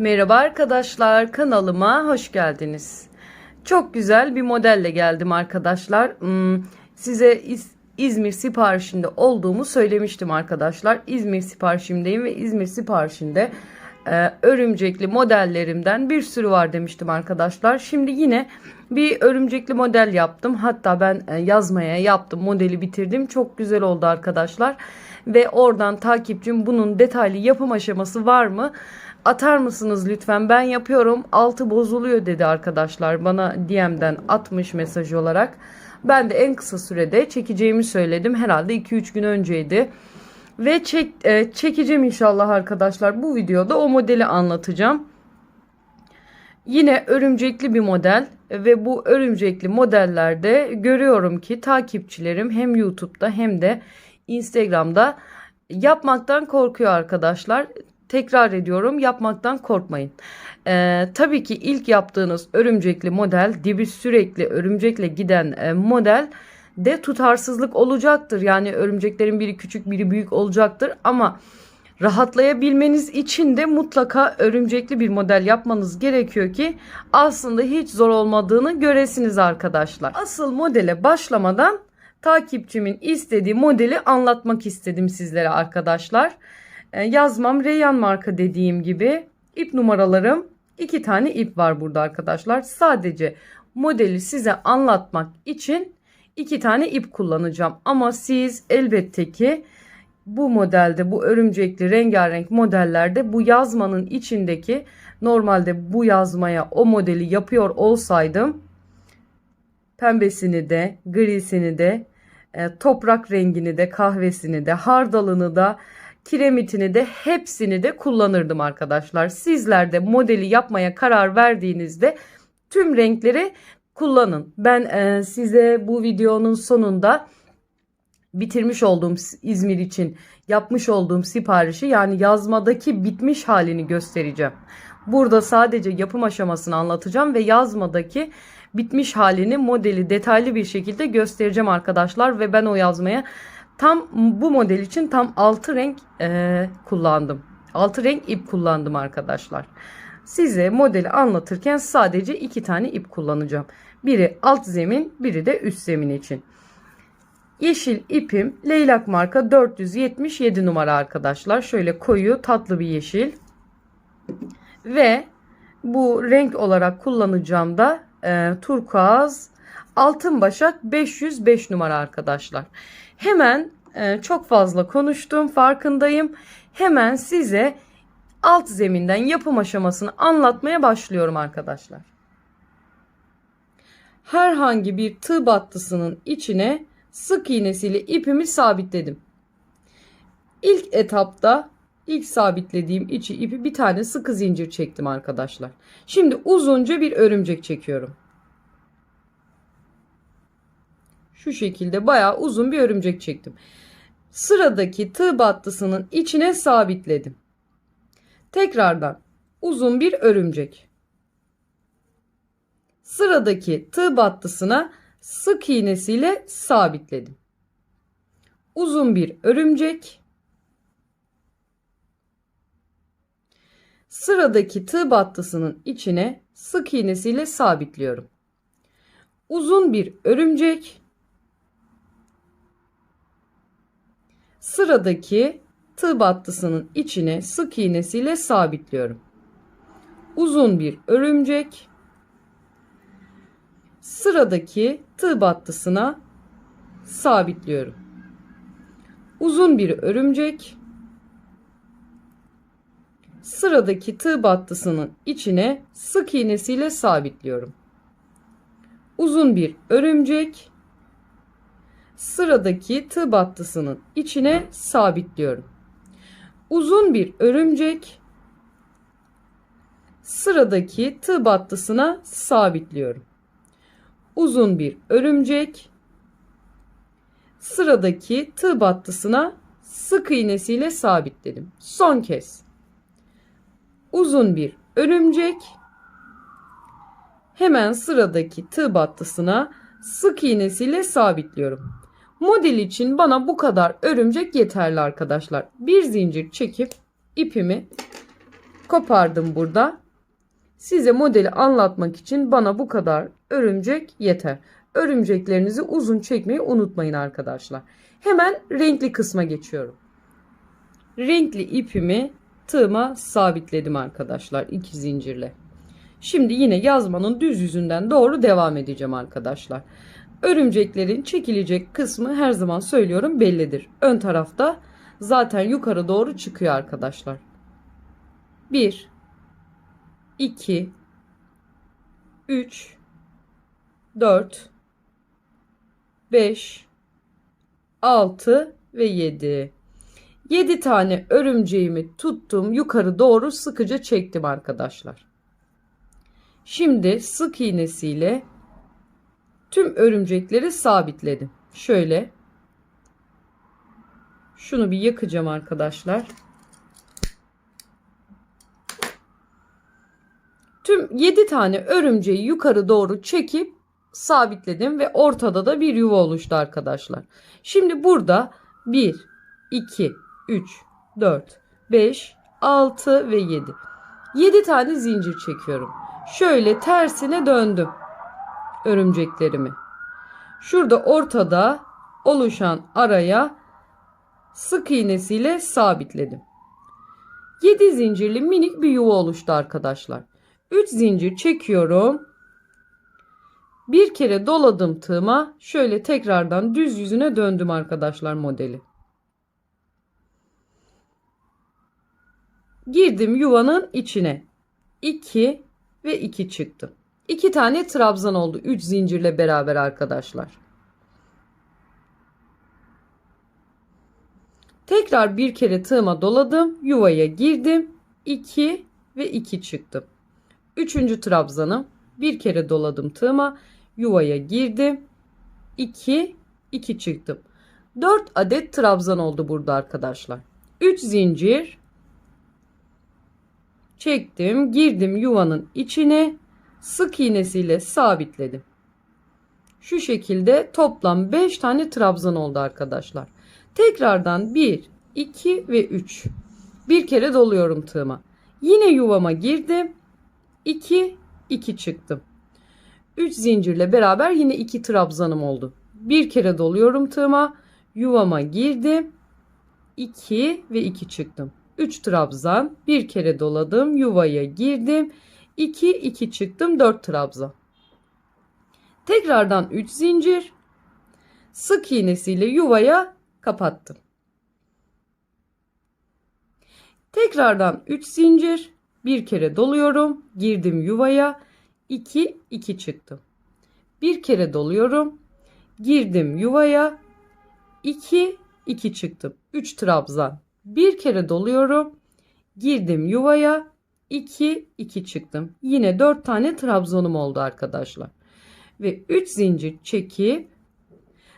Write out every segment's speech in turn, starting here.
Merhaba arkadaşlar kanalıma hoş geldiniz. Çok güzel bir modelle geldim arkadaşlar. Hmm, Size İz- İzmir siparişinde olduğumu söylemiştim arkadaşlar. İzmir siparişimdeyim ve İzmir siparişinde e, örümcekli modellerimden bir sürü var demiştim arkadaşlar. Şimdi yine bir örümcekli model yaptım. Hatta ben e, yazmaya yaptım. Modeli bitirdim. Çok güzel oldu arkadaşlar. Ve oradan takipçim bunun detaylı yapım aşaması var mı? Atar mısınız lütfen? Ben yapıyorum. Altı bozuluyor dedi arkadaşlar. Bana DM'den atmış mesaj olarak. Ben de en kısa sürede çekeceğimi söyledim. Herhalde 2-3 gün önceydi. Ve çek, e, çekeceğim inşallah arkadaşlar. Bu videoda o modeli anlatacağım. Yine örümcekli bir model ve bu örümcekli modellerde görüyorum ki takipçilerim hem YouTube'da hem de Instagram'da yapmaktan korkuyor arkadaşlar. Tekrar ediyorum yapmaktan korkmayın. Ee, tabii ki ilk yaptığınız örümcekli model dibi sürekli örümcekle giden e, model de tutarsızlık olacaktır. Yani örümceklerin biri küçük biri büyük olacaktır ama rahatlayabilmeniz için de mutlaka örümcekli bir model yapmanız gerekiyor ki aslında hiç zor olmadığını göresiniz arkadaşlar. Asıl modele başlamadan takipçimin istediği modeli anlatmak istedim sizlere arkadaşlar. Ee, yazmam Reyyan marka dediğim gibi ip numaralarım iki tane ip var burada arkadaşlar. Sadece modeli size anlatmak için iki tane ip kullanacağım. Ama siz elbette ki bu modelde bu örümcekli rengarenk modellerde bu yazmanın içindeki normalde bu yazmaya o modeli yapıyor olsaydım pembesini de grisini de e, toprak rengini de kahvesini de hardalını da kiremitini de hepsini de kullanırdım arkadaşlar. Sizler de modeli yapmaya karar verdiğinizde tüm renkleri kullanın. Ben e, size bu videonun sonunda bitirmiş olduğum İzmir için yapmış olduğum siparişi yani yazmadaki bitmiş halini göstereceğim. Burada sadece yapım aşamasını anlatacağım ve yazmadaki bitmiş halini modeli detaylı bir şekilde göstereceğim arkadaşlar ve ben o yazmaya tam bu model için tam 6 renk e, kullandım. 6 renk ip kullandım arkadaşlar. Size modeli anlatırken sadece 2 tane ip kullanacağım. Biri alt zemin, biri de üst zemin için. Yeşil ipim Leylak marka 477 numara arkadaşlar. Şöyle koyu tatlı bir yeşil. Ve bu renk olarak kullanacağım da e, turkuaz altın başak 505 numara arkadaşlar. Hemen e, çok fazla konuştum farkındayım. Hemen size alt zeminden yapım aşamasını anlatmaya başlıyorum arkadaşlar. Herhangi bir tığ battısının içine sık iğnesiyle ipimi sabitledim. İlk etapta ilk sabitlediğim içi ipi bir tane sıkı zincir çektim arkadaşlar. Şimdi uzunca bir örümcek çekiyorum. Şu şekilde bayağı uzun bir örümcek çektim. Sıradaki tığ battısının içine sabitledim. Tekrardan uzun bir örümcek. Sıradaki tığ battısına sık iğnesiyle sabitledim. Uzun bir örümcek. Sıradaki tığ battısının içine sık iğnesiyle sabitliyorum. Uzun bir örümcek. Sıradaki tığ battısının içine sık iğnesiyle sabitliyorum. Uzun bir örümcek. Sıradaki tığ battısına sabitliyorum. Uzun bir örümcek. Sıradaki tığ battısının içine sık iğnesiyle sabitliyorum. Uzun bir örümcek. Sıradaki tığ battısının içine sabitliyorum. Uzun bir örümcek. Sıradaki tığ battısına sabitliyorum. Uzun bir örümcek. Sıradaki tığ battısına sık iğnesiyle sabitledim. Son kez. Uzun bir örümcek. Hemen sıradaki tığ battısına sık iğnesiyle sabitliyorum. Model için bana bu kadar örümcek yeterli arkadaşlar. Bir zincir çekip ipimi kopardım burada. Size modeli anlatmak için bana bu kadar örümcek yeter. Örümceklerinizi uzun çekmeyi unutmayın arkadaşlar. Hemen renkli kısma geçiyorum. Renkli ipimi tığıma sabitledim arkadaşlar iki zincirle. Şimdi yine yazmanın düz yüzünden doğru devam edeceğim arkadaşlar. Örümceklerin çekilecek kısmı her zaman söylüyorum bellidir. Ön tarafta zaten yukarı doğru çıkıyor arkadaşlar. 1 2 3 4 5 6 ve 7 7 tane örümceğimi tuttum yukarı doğru sıkıca çektim arkadaşlar. Şimdi sık iğnesiyle tüm örümcekleri sabitledim. Şöyle şunu bir yakacağım arkadaşlar. Tüm 7 tane örümceği yukarı doğru çekip sabitledim ve ortada da bir yuva oluştu arkadaşlar. Şimdi burada 1, 2, 3, 4, 5, 6 ve 7. 7 tane zincir çekiyorum. Şöyle tersine döndüm örümceklerimi. Şurada ortada oluşan araya sık iğnesiyle sabitledim. 7 zincirli minik bir yuva oluştu arkadaşlar. 3 zincir çekiyorum. Bir kere doladım tığıma. Şöyle tekrardan düz yüzüne döndüm arkadaşlar modeli. Girdim yuvanın içine. 2 ve 2 çıktı. 2 tane trabzan oldu 3 zincirle beraber arkadaşlar. Tekrar bir kere tığıma doladım. Yuvaya girdim. 2 ve 2 çıktım. Üçüncü trabzanım. Bir kere doladım tığıma. Yuvaya girdim. 2 2 çıktım. 4 adet trabzan oldu burada arkadaşlar. 3 zincir çektim, girdim yuvanın içine. Sık iğnesiyle sabitledim. Şu şekilde toplam 5 tane trabzan oldu arkadaşlar. Tekrardan 1, 2 ve 3. Bir kere doluyorum tığıma. Yine yuvama girdim. 2 2 çıktım. 3 zincirle beraber yine 2 trabzanım oldu. Bir kere doluyorum tığıma. Yuvama girdim. 2 ve 2 çıktım. 3 trabzan, bir kere doladım, yuvaya girdim. 2 2 çıktım, 4 trabzan. Tekrardan 3 zincir. Sık iğnesiyle yuvaya kapattım. Tekrardan 3 zincir, bir kere doluyorum, girdim yuvaya, 2 2 çıktım. Bir kere doluyorum, girdim yuvaya, 2 2 çıktım. 3 trabzan. Bir kere doluyorum, girdim yuvaya, 2 2 çıktım. Yine 4 tane trabzanım oldu arkadaşlar. Ve 3 zincir çekip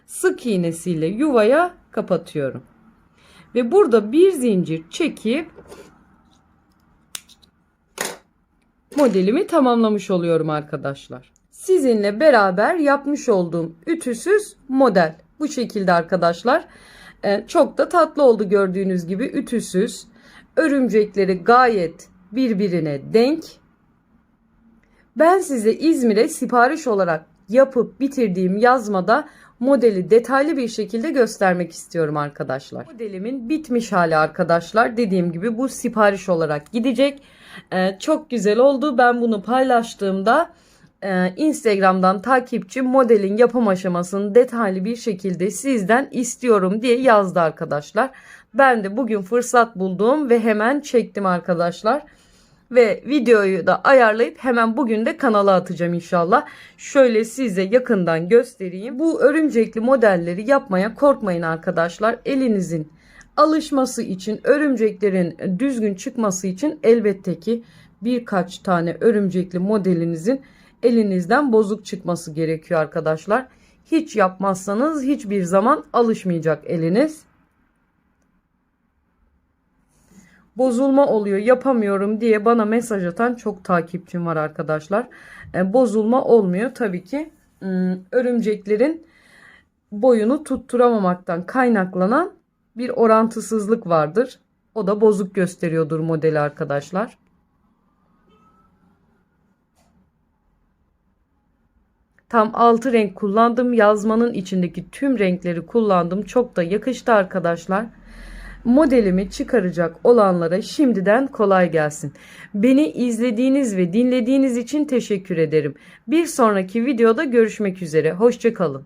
sık iğnesiyle yuvaya kapatıyorum. Ve burada bir zincir çekip modelimi tamamlamış oluyorum arkadaşlar. Sizinle beraber yapmış olduğum ütüsüz model. Bu şekilde arkadaşlar. Ee, çok da tatlı oldu gördüğünüz gibi ütüsüz. Örümcekleri gayet birbirine denk. Ben size İzmir'e sipariş olarak yapıp bitirdiğim yazmada modeli detaylı bir şekilde göstermek istiyorum arkadaşlar. Modelimin bitmiş hali arkadaşlar. Dediğim gibi bu sipariş olarak gidecek. Ee, çok güzel oldu. Ben bunu paylaştığımda e, Instagram'dan takipçi modelin yapım aşamasını detaylı bir şekilde sizden istiyorum diye yazdı arkadaşlar. Ben de bugün fırsat buldum ve hemen çektim arkadaşlar. Ve videoyu da ayarlayıp hemen bugün de kanala atacağım inşallah. Şöyle size yakından göstereyim. Bu örümcekli modelleri yapmaya korkmayın arkadaşlar. Elinizin alışması için, örümceklerin düzgün çıkması için elbette ki birkaç tane örümcekli modelinizin elinizden bozuk çıkması gerekiyor arkadaşlar. Hiç yapmazsanız hiçbir zaman alışmayacak eliniz. bozulma oluyor yapamıyorum diye bana mesaj atan çok takipçim var arkadaşlar. E, bozulma olmuyor tabii ki ıı, örümceklerin boyunu tutturamamaktan kaynaklanan bir orantısızlık vardır. O da bozuk gösteriyordur modeli arkadaşlar. Tam 6 renk kullandım. Yazmanın içindeki tüm renkleri kullandım. Çok da yakıştı arkadaşlar. Modelimi çıkaracak olanlara şimdiden kolay gelsin. Beni izlediğiniz ve dinlediğiniz için teşekkür ederim. Bir sonraki videoda görüşmek üzere. Hoşçakalın.